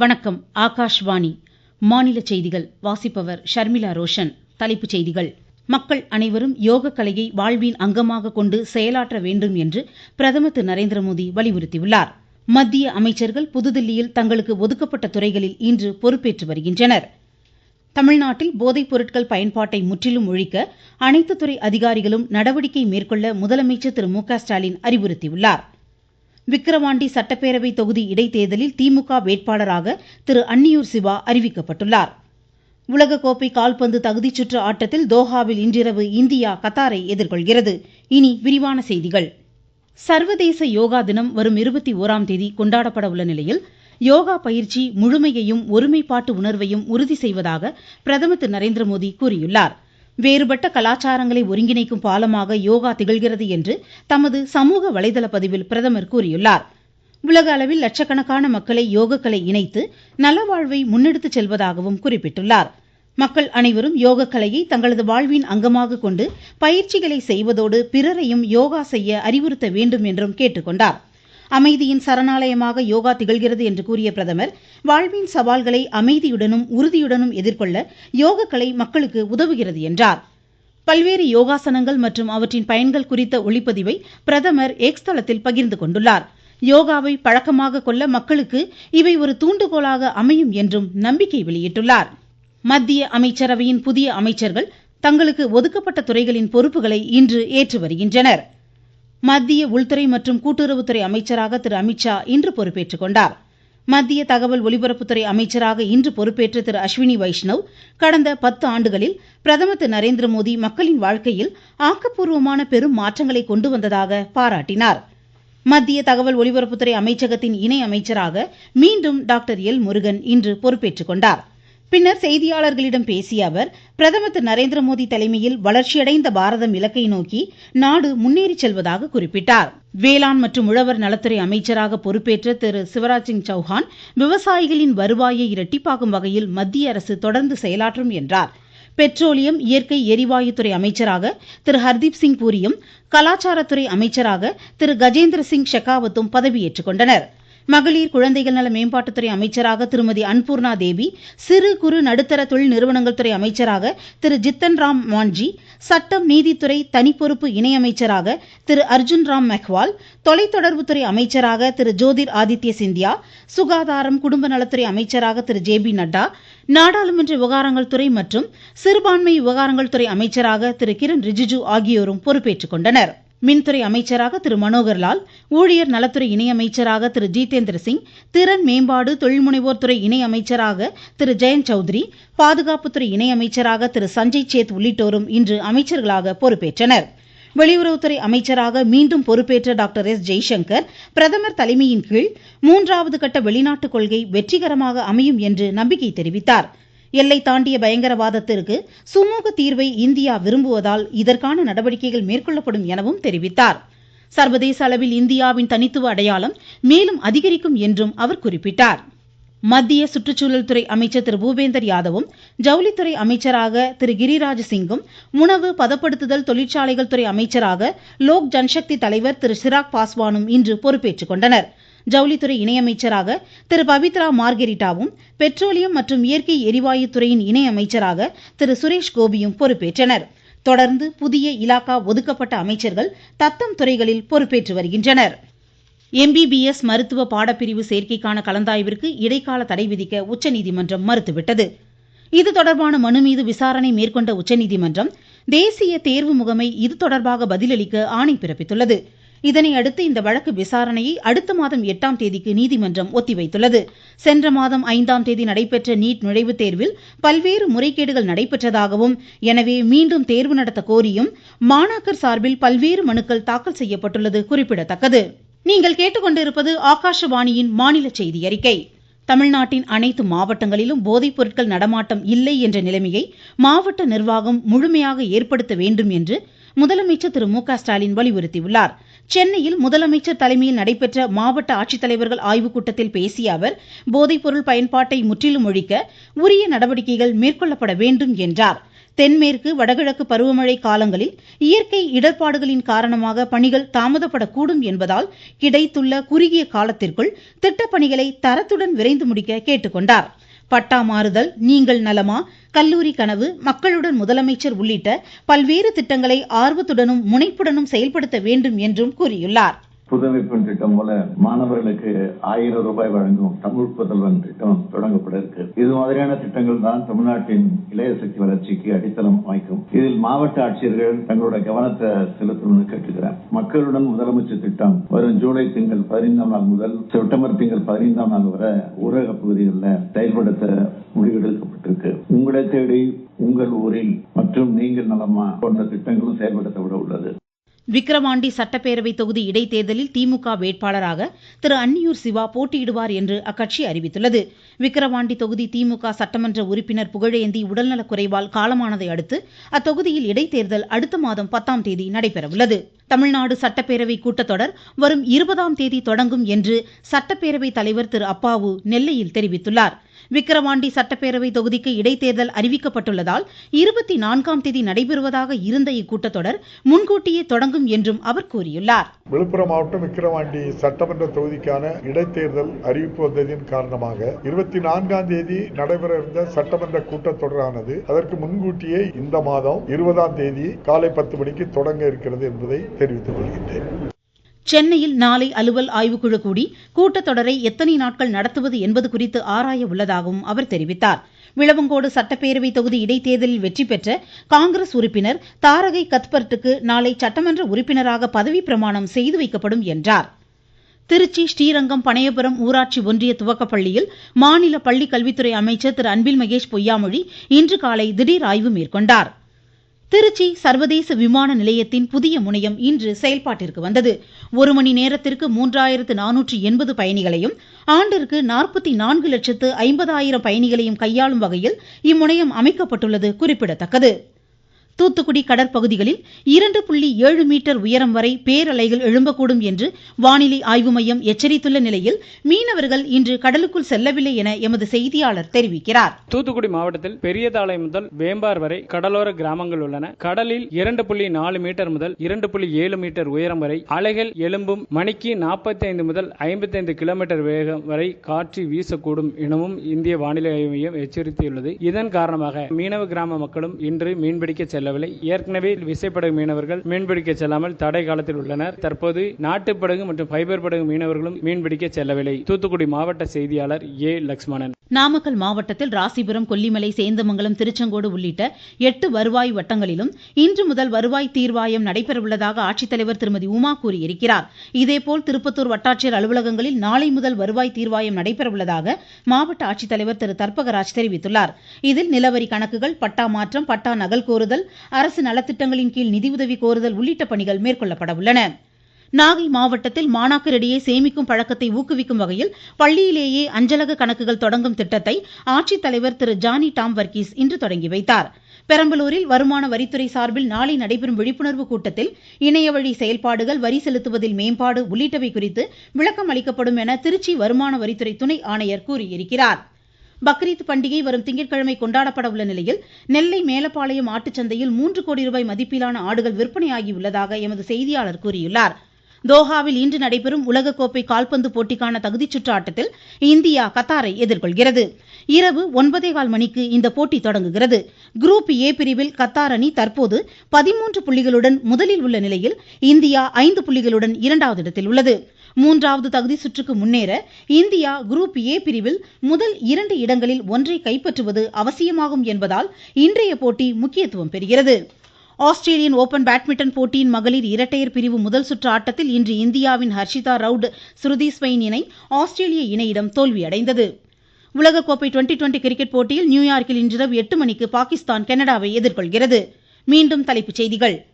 வணக்கம் ஆகாஷ்வாணி. மாநில செய்திகள் வாசிப்பவர் ஷர்மிளா ரோஷன். தலைப்புச் செய்திகள். மக்கள் அனைவரும் யோக கலையை வாழ்வின் அங்கமாக கொண்டு செயலாற்ற வேண்டும் என்று பிரதமர் திரு நரேந்திரமோடி வலியுறுத்தியுள்ளார். மத்திய அமைச்சர்கள் புதுதில்லியில் தங்களுக்கு ஒதுக்கப்பட்ட துறைகளில் இன்று பொறுப்பேற்று வருகின்றனர். தமிழ்நாட்டில் போதைப் பொருட்கள் பயன்பாட்டை முற்றிலும் ஒழிக்க அனைத்து துறை அதிகாரிகளும் நடவடிக்கை மேற்கொள்ள முதலமைச்சர் திரு மு க ஸ்டாலின் அறிவுறுத்தியுள்ளார். விக்கிரவாண்டி சட்டப்பேரவை தொகுதி இடைத்தேர்தலில் திமுக வேட்பாளராக திரு அன்னியூர் சிவா அறிவிக்கப்பட்டுள்ளார். உலகக்கோப்பை கால்பந்து தகுதிச்சுற்று ஆட்டத்தில் தோஹாவில் இன்றிரவு இந்தியா கத்தாரை எதிர்கொள்கிறது. இனி விரிவான செய்திகள். சர்வதேச யோகா தினம் வரும் இருபத்தி ஓராம் தேதி கொண்டாடப்பட உள்ள நிலையில் யோகா பயிற்சி முழுமையையும் ஒருமைப்பாட்டு உணர்வையும் உறுதி செய்வதாக பிரதமர் திரு நரேந்திர மோடி கூறியுள்ளார். வேறுபட்ட கலாச்சாரங்களை ஒருங்கிணைக்கும் பாலமாக யோகா திகழ்கிறது என்று தமது சமூக வலைதள பதிவில் பிரதமர் கூறியுள்ளார். உலக அளவில் லட்சக்கணக்கான மக்களை யோகக்கலை இணைத்து நலவாழ்வை முன்னெடுத்துச் செல்வதாகவும் குறிப்பிட்டுள்ளார். மக்கள் அனைவரும் யோகக்கலையை தங்களது வாழ்வின் அங்கமாக கொண்டு பயிற்சிகளை செய்வதோடு பிறரையும் யோகா செய்ய அறிவுறுத்த வேண்டும் என்றும் கேட்டுக்கொண்டாா் அமைதியின் சரணாலயமாக யோகா திகழ்கிறது என்று கூறிய பிரதமர் வாழ்வின் சவால்களை அமைதியுடனும் உறுதியுடனும் எதிர்கொள்ள யோகக்கலை மக்களுக்கு உதவுகிறது என்றார். பல்வேறு யோகாசனங்கள் மற்றும் அவற்றின் பயன்கள் குறித்த ஒளிப்பதிவை பிரதமர் எக்ஸ் தளத்தில் பகிர்ந்து கொண்டுள்ளார். யோகாவை பழக்கமாக கொள்ள மக்களுக்கு இவை ஒரு தூண்டுகோலாக அமையும் என்றும் நம்பிக்கை வெளியிட்டுள்ளார். மத்திய அமைச்சரவையின் புதிய அமைச்சர்கள் தங்களுக்கு ஒதுக்கப்பட்ட துறைகளின் பொறுப்புகளை இன்று ஏற்று வருகின்றனர். மத்திய உள்துறை மற்றும் கூட்டுறவுத்துறை அமைச்சராக திரு. அமித்ஷா இன்று பொறுப்பேற்றுக் கொண்டார். மத்திய தகவல் ஒலிபரப்புத்துறை அமைச்சராக இன்று பொறுப்பேற்ற திரு. அஸ்வினி வைஷ்ணவ் கடந்த பத்து ஆண்டுகளில் பிரதமர் திரு. நரேந்திரமோடி மக்களின் வாழ்க்கையில் ஆக்கப்பூர்வமான பெரும் மாற்றங்களை கொண்டு வந்ததாக பாராட்டினார். மத்திய தகவல் ஒலிபரப்புத்துறை அமைச்சகத்தின் இணை அமைச்சராக மீண்டும் டாக்டர் எல் முருகன் இன்று பொறுப்பேற்றுக் கொண்டார். பின்னர் செய்தியாளர்களிடம் பேசிய அவர் பிரதமர் திரு நரேந்திரமோடி தலைமையில் வளர்ச்சியடைந்த பாரதம் இலக்கை நோக்கி நாடு முன்னேறி செல்வதாக குறிப்பிட்டார். வேளாண் மற்றும் உழவர் நலத்துறை அமைச்சராக பொறுப்பேற்ற திரு சிவராஜ் சிங் சௌஹான் விவசாயிகளின் வருவாயை இரட்டிப்பாகும் வகையில் மத்திய அரசு தொடர்ந்து செயலாற்றும் என்றார். பெட்ரோலியம் இயற்கை எரிவாயுத்துறை அமைச்சராக திரு ஹர்தீப் சிங் பூரியும் கலாச்சாரத்துறை அமைச்சராக திரு கஜேந்திர சிங் ஷெகாவத்தும் பதவியேற்றுக் கொண்டனர். மகளிர் குழந்தைகள் நல மேம்பாட்டுத்துறை அமைச்சராக திருமதி அன்பூர்ணா தேவி சிறு குறு நடுத்தர தொழில் நிறுவனங்கள் துறை அமைச்சராக திரு ஜித்தன் ராம் மான்ஜி சட்டம் நீதித்துறை தனிப்பொறுப்பு இணையமைச்சராக திரு அர்ஜுன் ராம் மெஹ்வால் தொலைத்தொடர்புத்துறை அமைச்சராக திரு ஜோதிர் ஆதித்ய சிந்தியா சுகாதாரம் குடும்ப நலத்துறை அமைச்சராக திரு ஜே பி நட்டா நாடாளுமன்ற விவகாரங்கள் துறை மற்றும் சிறுபான்மை விவகாரங்கள் துறை அமைச்சராக திரு கிரண் ரிஜிஜு ஆகியோரும் பொறுப்பேற்றுக் கொண்டனர். மின்துறை அமைச்சராக திரு மனோகர்லால் ஊழியர் நலத்துறை இணையமைச்சராக திரு ஜிதேந்திர சிங் திறன் மேம்பாடு தொழில்முனைவோர் துறை இணை அமைச்சராக திரு ஜெயந்த் சௌத்ரி பாதுகாப்புத்துறை இணையமைச்சராக திரு சஞ்சய் சேத் உள்ளிட்டோரும் இன்று அமைச்சர்களாக பொறுப்பேற்றனர். வெளியுறவுத்துறை அமைச்சராக மீண்டும் பொறுப்பேற்ற டாக்டர் எஸ் ஜெய்சங்கர் பிரதமர் தலைமையின் கீழ் மூன்றாவது கட்ட வெளிநாட்டு கொள்கை வெற்றிகரமாக அமையும் என்று நம்பிக்கை தெரிவித்தார். எல்லை தாண்டிய பயங்கரவாதத்திற்கு சுமூக தீர்வை இந்தியா விரும்புவதால் இதற்கான நடவடிக்கைகள் மேற்கொள்ளப்படும் எனவும் தெரிவித்தார். சர்வதேச அளவில் இந்தியாவின் தனித்துவ அடையாளம் மேலும் அதிகரிக்கும் என்றும் அவர் குறிப்பிட்டார். மத்திய சுற்றுச்சூழல் துறை அமைச்சர் திரு. பூபேந்தர் யாதவும் ஜவுளித்துறை அமைச்சராக திரு. கிரிராஜ் சிங்கும் உணவு பதப்படுத்துதல் தொழிற்சாலைகள் துறை அமைச்சராக லோக் ஜன்சக்தி தலைவர் திரு. சிராக் பாஸ்வானும் இன்று பொறுப்பேற்றுக் கொண்டனர். ஜவுளித்துறை இணையமைச்சராக திரு பவித்ரா மார்கெரிட்டாவும் பெட்ரோலியம் மற்றும் இயற்கை எரிவாயு துறையின் இணையமைச்சராக திரு சுரேஷ் கோபியும் பொறுப்பேற்றனர். தொடர்ந்து புதிய இலாக்கா ஒதுக்கப்பட்ட அமைச்சர்கள் தத்தம் துறைகளில் பொறுப்பேற்று வருகின்றனர். எம்பிபிஎஸ் மருத்துவ பாடப்பிரிவு சேர்க்கைக்கான கலந்தாய்விற்கு இடைக்கால தடை விதிக்க உச்சநீதிமன்றம் மறுத்துவிட்டது. இது தொடர்பான மனு மீது விசாரணை மேற்கொண்ட உச்சநீதிமன்றம் தேசிய தேர்வு முகமை இது தொடர்பாக பதிலளிக்க ஆணை பிறப்பித்துள்ளது. இதனையடுத்து இந்த வழக்கு விசாரணையை அடுத்த மாதம் எட்டாம் தேதிக்கு நீதிமன்றம் ஒத்திவைத்துள்ளது. சென்ற மாதம் ஐந்தாம் தேதி நடைபெற்ற நீட் நுழைவுத் தேர்வில் பல்வேறு முறைகேடுகள் நடைபெற்றதாகவும் எனவே மீண்டும் தேர்வு நடத்த கோரியும் மாணாக்கர் சார்பில் பல்வேறு மனுக்கள் தாக்கல் செய்யப்பட்டுள்ளது குறிப்பிடத்தக்கது. நீங்கள் கேட்டுக்கொண்டிருப்பது ஆகாஷவாணியின் மாநில செய்தி அறிக்கை தமிழ்நாட்டின் அனைத்து மாவட்டங்களிலும் போதைப் பொருட்கள் நடமாட்டம் இல்லை என்ற நிலைமையை மாவட்ட நிர்வாகம் முழுமையாக ஏற்படுத்த வேண்டும் என்று முதலமைச்சர் திரு மு க ஸ்டாலின் வலியுறுத்தியுள்ளார். சென்னையில் முதலமைச்சர் தலைமையில் நடைபெற்ற மாவட்ட ஆட்சித்தலைவர்கள் ஆய்வுக் கூட்டத்தில் பேசிய அவர் போதைப்பொருள் பயன்பாட்டை முற்றிலும் ஒழிக்க உரிய நடவடிக்கைகள் மேற்கொள்ளப்பட வேண்டும் என்றார். தென்மேற்கு வடகிழக்கு பருவமழை காலங்களில் இயற்கை இடர்பாடுகளின் காரணமாக பணிகள் தாமதப்படக்கூடும் என்பதால் கிடைத்துள்ள குறுகிய காலத்திற்குள் திட்டப்பணிகளை தரத்துடன் விரைந்து முடிக்க கேட்டுக்கொண்டாா் பட்டா மாறுதல் நீங்கள் நலமா? கல்லூரி கனவு மக்களுடன் முதலமைச்சர் உள்ளிட்ட பல்வேறு திட்டங்களை ஆர்வத்துடனும் முனைப்புடனும் செயல்படுத்த வேண்டும் என்றும் கூறியுள்ளார். புதுமை திட்டம் போல மாணவர்களுக்கு ஆயிரம் ரூபாய் வழங்கும் தமிழ் புதல்வன் திட்டம் தொடங்கப்பட இருக்கு. இது மாதிரியான திட்டங்கள் தான் தமிழ்நாட்டின் இளைய சக்தி வளர்ச்சிக்கு அடித்தளம் அமைக்கும் இதில் மாவட்ட ஆட்சியர்கள் தங்களோட கவனத்தை செலுத்தணும்னு கேட்டுக்கிறேன். மக்களுடன் முதலமைச்சர் திட்டம் வரும் ஜூலை திங்கள் பதினைந்தாம் நாள் முதல் செப்டம்பர் திங்கள் பதினைந்தாம் நாள் வரை ஊரக பகுதிகளில் செயல்படுத்த முடிவெடுக்கப்பட்டிருக்கு. உங்களை தேடி உங்கள் ஊரில் மற்றும் நீங்கள் நலமா போன்ற திட்டங்களும் செயல்படுத்தப்பட உள்ளது. விக்கிரவாண்டி சட்டப்பேரவை தொகுதி இடைத்தேர்தலில் திமுக வேட்பாளராக திரு அன்னியூர் சிவா போட்டியிடுவார் என்று அக்கட்சி அறிவித்துள்ளது. விக்கிரவாண்டி தொகுதி திமுக சட்டமன்ற உறுப்பினர் புகழேந்தி உடல்நலக் குறைவால் காலமானதை அடுத்து அத்தொகுதியில் இடைத்தேர்தல் அடுத்த மாதம் பத்தாம் தேதி நடைபெறவுள்ளது. தமிழ்நாடு சட்டப்பேரவை கூட்டத்தொடர் வரும் இருபதாம் தேதி தொடங்கும் என்று சட்டப்பேரவை தலைவர் திரு அப்பாவு நெல்லையில் தெரிவித்துள்ளார். விக்கிரவாண்டி சட்டப்பேரவை தொகுதிக்கு இடைத்தேர்தல் அறிவிக்கப்பட்டுள்ளதால் இருபத்தி நான்காம் தேதி நடைபெறுவதாக இருந்த இக்கூட்டத்தொடர் முன்கூட்டியே தொடங்கும் என்றும் அவர் கூறியுள்ளார். விழுப்புரம் மாவட்டம் விக்கிரவாண்டி சட்டமன்ற தொகுதிக்கான இடைத்தேர்தல் அறிவிப்பு வந்ததின் காரணமாக இருபத்தி நான்காம் தேதி நடைபெற இருந்த சட்டமன்ற கூட்டத்தொடரானது அதற்கு முன்கூட்டியே இந்த மாதம் இருபதாம் தேதி காலை பத்து மணிக்கு தொடங்க இருக்கிறது என்பதை தெரிவித்துக் கொள்கின்றேன். சென்னையில் நாளை அலுவல் ஆய்வுக்குழு கூடி கூட்டத்தொடரை எத்தனை நாட்கள் நடத்துவது என்பது குறித்து ஆராய உள்ளதாகவும் அவர் தெரிவித்தார். விளவங்கோடு சட்டப்பேரவை தொகுதி இடைத்தேர்தலில் வெற்றி பெற்ற காங்கிரஸ் உறுப்பினர் தாரகை கத்பர்ட்டுக்கு நாளை சட்டமன்ற உறுப்பினராக பதவி பிரமாணம் செய்து வைக்கப்படும் என்றார். திருச்சி ஸ்ரீரங்கம் பனையபுரம் ஊராட்சி ஒன்றிய துவக்கப்பள்ளியில் மாநில பள்ளிக்கல்வித்துறை அமைச்சர் திரு அன்பில் மகேஷ் பொய்யாமொழி இன்று காலை திடீர் ஆய்வு மேற்கொண்டார். திருச்சி சர்வதேச விமான நிலையத்தின் புதிய முனையம் இன்று செயல்பாட்டிற்கு வந்தது. ஒரு மணி நேரத்திற்கு மூன்றாயிரத்து நானூற்று எண்பது பயணிகளையும் ஆண்டிற்கு நாற்பத்தி நான்கு லட்சத்து ஐம்பதாயிரம் பயணிகளையும் கையாளும் வகையில் இம்முனையம் அமைக்கப்பட்டுள்ளது குறிப்பிடத்தக்கது. தூத்துக்குடி கடற்பகுதிகளில் இரண்டு புள்ளி ஏழு மீட்டர் உயரம் வரை பேரலைகள் எழும்பக்கூடும் என்று வானிலை ஆய்வு மையம் எச்சரித்துள்ள நிலையில் மீனவர்கள் இன்று கடலுக்குள் செல்லவில்லை என எமது செய்தியாளர் தெரிவிக்கிறார். தூத்துக்குடி மாவட்டத்தில் பெரியதாளை முதல் வேம்பார் வரை கடலோர கிராமங்கள் உள்ளன. கடலில் இரண்டு புள்ளி நாலு மீட்டர் முதல் இரண்டு புள்ளி ஏழு மீட்டர் உயரம் வரை அலைகள் எழும்பும் மணிக்கு நாற்பத்தி ஐந்து முதல் ஐம்பத்தி ஐந்து கிலோமீட்டர் வேகம் வரை காற்று வீசக்கூடும் எனவும் இந்திய வானிலை ஆய்வு மையம் எச்சரித்துள்ளது இதன் காரணமாக மீனவ கிராம மக்களும் இன்று மீன்பிடிக்க செல்ல செல்லவில்லை. ஏற்கனவே விசைப்படகு மீனவர்கள் மீன்பிடிக்க செல்லாமல் தடை காலத்தில் உள்ளனர். தற்போது நாட்டுப்படகு மற்றும் ஃபைபர் படகு மீனவர்களும் மீன்பிடிக்க செல்லவில்லை. தூத்துக்குடி மாவட்ட செய்தியாளர் ஏ. லட்சுமணன் நாமக்கல் மாவட்டத்தில் ராசிபுரம் கொல்லிமலை சேந்தமங்கலம் திருச்செங்கோடு உள்ளிட்ட எட்டு வருவாய் வட்டங்களிலும் இன்று முதல் வருவாய் தீர்வாயம் நடைபெறவுள்ளதாக ஆட்சித்தலைவர் திருமதி உமா கூறியிருக்கிறார். இதேபோல் திருப்பத்தூர் வட்டாட்சியர் அலுவலகங்களில் நாளை முதல் வருவாய் தீர்வாயம் நடைபெறவுள்ளதாக மாவட்ட ஆட்சித்தலைவர் திரு. தர்பகராஜ் தெரிவித்துள்ளார். இதில் நிலவரி கணக்குகள் பட்டா மாற்றம் பட்டா நகல் கோருதல் அரசு நலத்திட்டங்களின் கீழ் நிதியுதவி கோருதல் உள்ளிட்ட பணிகள் மேற்கொள்ளப்பட உள்ளன. நாகை மாவட்டத்தில் மாணாக்கரிடையே சேமிக்கும் பழக்கத்தை ஊக்குவிக்கும் வகையில் பள்ளியிலேயே அஞ்சலக கணக்குகள் தொடங்கும் திட்டத்தை ஆட்சித்தலைவர் திரு ஜானி டாம் வர்கீஸ் இன்று தொடங்கி வைத்தார். பெரம்பலூரில் வருமான வரித்துறை சார்பில் நாளை நடைபெறும் விழிப்புணர்வு கூட்டத்தில் இணையவழி செயல்பாடுகள் வரி செலுத்துவதில் மேம்பாடு உள்ளிட்டவை குறித்து விளக்கம் அளிக்கப்படும் என திருச்சி வருமான வரித்துறை துணை ஆணையர் கூறியிருக்கிறாா் பக்ரீத் பண்டிகை வரும் திங்கட்கிழமை கொண்டாடப்பட உள்ள நிலையில் நெல்லை மேலப்பாளையம் ஆட்டுச்சந்தையில் மூன்று கோடி ரூபாய் மதிப்பிலான ஆடுகள் விற்பனையாகி உள்ளதாக எமது செய்தியாளர் கூறியுள்ளார். தோஹாவில் இன்று நடைபெறும் உலகக்கோப்பை கால்பந்து போட்டிக்கான தகுதிச்சுற்று ஆட்டத்தில் இந்தியா கத்தாரை எதிர்கொள்கிறது. இரவு ஒன்பதே கால் மணிக்கு இந்த போட்டி தொடங்குகிறது. குரூப் ஏ பிரிவில் கத்தார் அணி தற்போது பதிமூன்று புள்ளிகளுடன் முதலில் உள்ள நிலையில் இந்தியா ஐந்து புள்ளிகளுடன் இரண்டாவது இடத்தில் உள்ளது. மூன்றாவது தகுதி சுற்றுக்கு முன்னேற இந்தியா குரூப் ஏ பிரிவில் முதல் இரண்டு இடங்களில் ஒன்றை கைப்பற்றுவது அவசியமாகும் என்பதால் இன்றைய போட்டி முக்கியத்துவம் பெறுகிறது. ஆஸ்திரேலியன் ஓபன் பேட்மிண்டன் போட்டியின் மகளிர் இரட்டையர் பிரிவு முதல் சுற்று ஆட்டத்தில் இன்று இந்தியாவின் ஹர்ஷிதா ரவுட் ஸ்ருதி ஸ்பெயின் இணை ஆஸ்திரேலிய இணையிடம் தோல்வியடைந்தது. உலகக்கோப்பை டுவெண்டி டுவெண்டி கிரிக்கெட் போட்டியில் நியூயார்க்கில் இன்றிரவு எட்டு மணிக்கு பாகிஸ்தான் கனடாவை எதிர்கொள்கிறது. மீண்டும் தலைப்புச் செய்திகள்.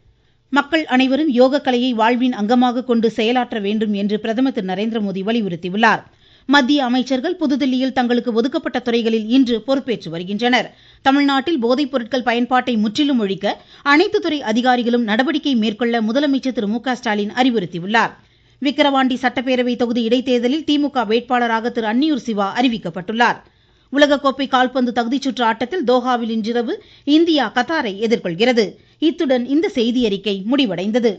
மக்கள் அனைவரும் யோக கலையை வாழ்வின் அங்கமாக கொண்டு செயலாற்ற வேண்டும் என்று பிரதமர் திரு. நரேந்திர மோடி வலியுறுத்தியுள்ளார். மத்திய அமைச்சர்கள் புதுதில்லியில் தங்களுக்கு ஒதுக்கப்பட்ட துறைகளில் இன்று பொறுப்பேற்று வருகின்றனர். தமிழ்நாட்டில் போதைப் பொருட்கள் பயன்பாட்டை முற்றிலும் ஒழிக்க அனைத்து துறை அதிகாரிகளும் நடவடிக்கை மேற்கொள்ள முதலமைச்சர் திரு. மு. க. ஸ்டாலின் அறிவுறுத்தியுள்ளார். விக்கிரவாண்டி சட்டப்பேரவை தொகுதி இடைத்தேர்தலில் திமுக வேட்பாளராக திரு. அன்னியூர் சிவா அறிவிக்கப்பட்டுள்ளார். உலகக்கோப்பை கால்பந்து தகுதிச்சுற்று ஆட்டத்தில் தோஹாவில் இன்றிரவு இந்தியா கத்தாரை எதிர்கொள்கிறது. இத்துடன் இந்த செய்தியறிக்கை முடிவடைந்தது.